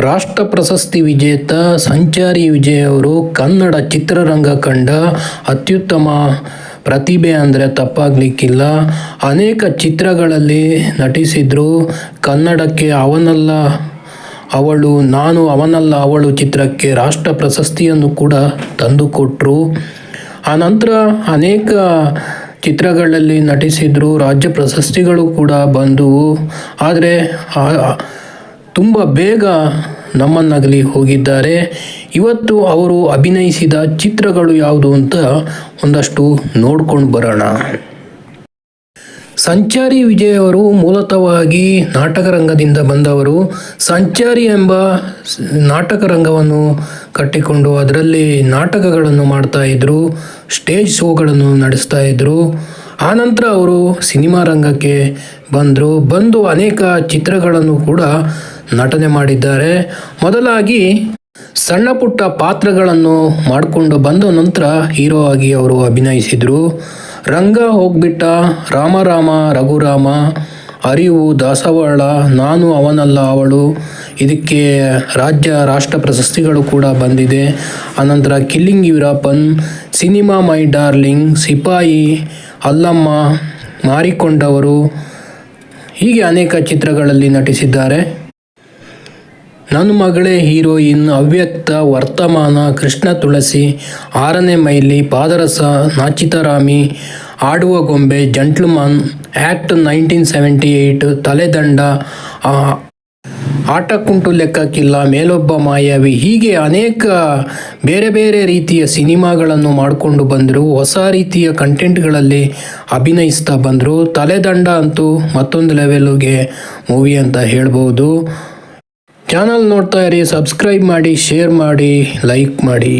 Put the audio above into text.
ರಾಷ್ಟ್ರ ಪ್ರಶಸ್ತಿ ವಿಜೇತ ಸಂಚಾರಿ ವಿಜಯ್ ಅವರು ಕನ್ನಡ ಚಿತ್ರರಂಗ ಕಂಡ ಅತ್ಯುತ್ತಮ ಪ್ರತಿಭೆ ಅಂದರೆ ತಪ್ಪಾಗಲಿಕ್ಕಿಲ್ಲ. ಅನೇಕ ಚಿತ್ರಗಳಲ್ಲಿ ನಟಿಸಿದ್ರು ಕನ್ನಡಕ್ಕೆ ಅವನಲ್ಲ ಅವಳು, ನಾನು ಅವನಲ್ಲ ಅವಳು ಚಿತ್ರಕ್ಕೆ ರಾಷ್ಟ್ರ ಪ್ರಶಸ್ತಿಯನ್ನು ಕೂಡ ತಂದುಕೊಟ್ರು. ಆನಂತರ ಅನೇಕ ಚಿತ್ರಗಳಲ್ಲಿ ನಟಿಸಿದ್ರು, ರಾಜ್ಯ ಪ್ರಶಸ್ತಿಗಳು ಕೂಡ ಬಂದವು. ಆದರೆ ತುಂಬ ಬೇಗ ನಮ್ಮನ್ನಾಗಲಿ ಹೋಗಿದ್ದಾರೆ. ಇವತ್ತು ಅವರು ಅಭಿನಯಿಸಿದ ಚಿತ್ರಗಳು ಯಾವುದು ಅಂತ ಒಂದಷ್ಟು ನೋಡ್ಕೊಂಡು ಬರೋಣ. ಸಂಚಾರಿ ವಿಜಯ್ ಅವರು ಮೂಲತಃವಾಗಿ ನಾಟಕ ರಂಗದಿಂದ ಬಂದವರು. ಸಂಚಾರಿ ಎಂಬ ನಾಟಕ ರಂಗವನ್ನು ಕಟ್ಟಿಕೊಂಡು ಅದರಲ್ಲಿ ನಾಟಕಗಳನ್ನು ಮಾಡ್ತಾ ಇದ್ರು, ಸ್ಟೇಜ್ ಶೋಗಳನ್ನು ನಡೆಸ್ತಾ ಇದ್ರು. ಆನಂತರ ಅವರು ಸಿನಿಮಾ ರಂಗಕ್ಕೆ ಬಂದರು. ಬಂದು ಅನೇಕ ಚಿತ್ರಗಳನ್ನು ಕೂಡ ನಟನೆ ಮಾಡಿದ್ದಾರೆ. ಮೊದಲಾಗಿ ಸಣ್ಣ ಪುಟ್ಟ ಪಾತ್ರಗಳನ್ನು ಮಾಡಿಕೊಂಡು ಬಂದ ನಂತರ ಹೀರೋ ಆಗಿ ಅವರು ಅಭಿನಯಿಸಿದರು. ರಂಗ ಹೋಗ್ಬಿಟ್ಟ ರಾಮರಾಮ, ರಘುರಾಮ, ಅರಿವು, ದಾಸವಾಳ, ನಾನು ಅವನಲ್ಲ ಅವಳು. ಇದಕ್ಕೆ ರಾಜ್ಯ ರಾಷ್ಟ್ರ ಪ್ರಶಸ್ತಿಗಳು ಕೂಡ ಬಂದಿದೆ. ಅನಂತರ killing Veerappan cinema my darling, Sipayi, Allama, Marikondavaru ಹೀಗೆ ಅನೇಕ ಚಿತ್ರಗಳಲ್ಲಿ ನಟಿಸಿದ್ದಾರೆ. ನನ್ನ ಮಗಳೇ ಹೀರೋಯಿನ್, ಅವ್ಯಕ್ತ ವರ್ತಮಾನ, ಕೃಷ್ಣ ತುಳಸಿ, ಆರನೇ mile, ಪಾದರಸ, ನಾಚಿತರಾಮಿ, Aaduva Gombe, gentleman act nineteen seventy eight Taledanda Aatakkuntu Lekkakkilla, Melobba Mayavi. ಹೀಗೆ ಅನೇಕ ಬೇರೆ ಬೇರೆ ರೀತಿಯ ಸಿನಿಮಾಗಳನ್ನು ಮಾಡಿಕೊಂಡು ಬಂದರು, ಹೊಸ ರೀತಿಯ ಕಂಟೆಂಟ್ಗಳಲ್ಲಿ ಅಭಿನಯಿಸ್ತಾ ಬಂದರು. ತಲೆದಂಡ ಅಂತೂ ಮತ್ತೊಂದು ಲೆವೆಲ್ಗೆ ಮೂವಿ ಅಂತ ಹೇಳ್ಬೋದು. ಚಾನಲ್ ನೋಡ್ತಾ ಇರಿ ಸಬ್ಸ್ಕ್ರೈಬ್ ಮಾಡಿ ಶೇರ್ ಮಾಡಿ ಲೈಕ್ ಮಾಡಿ.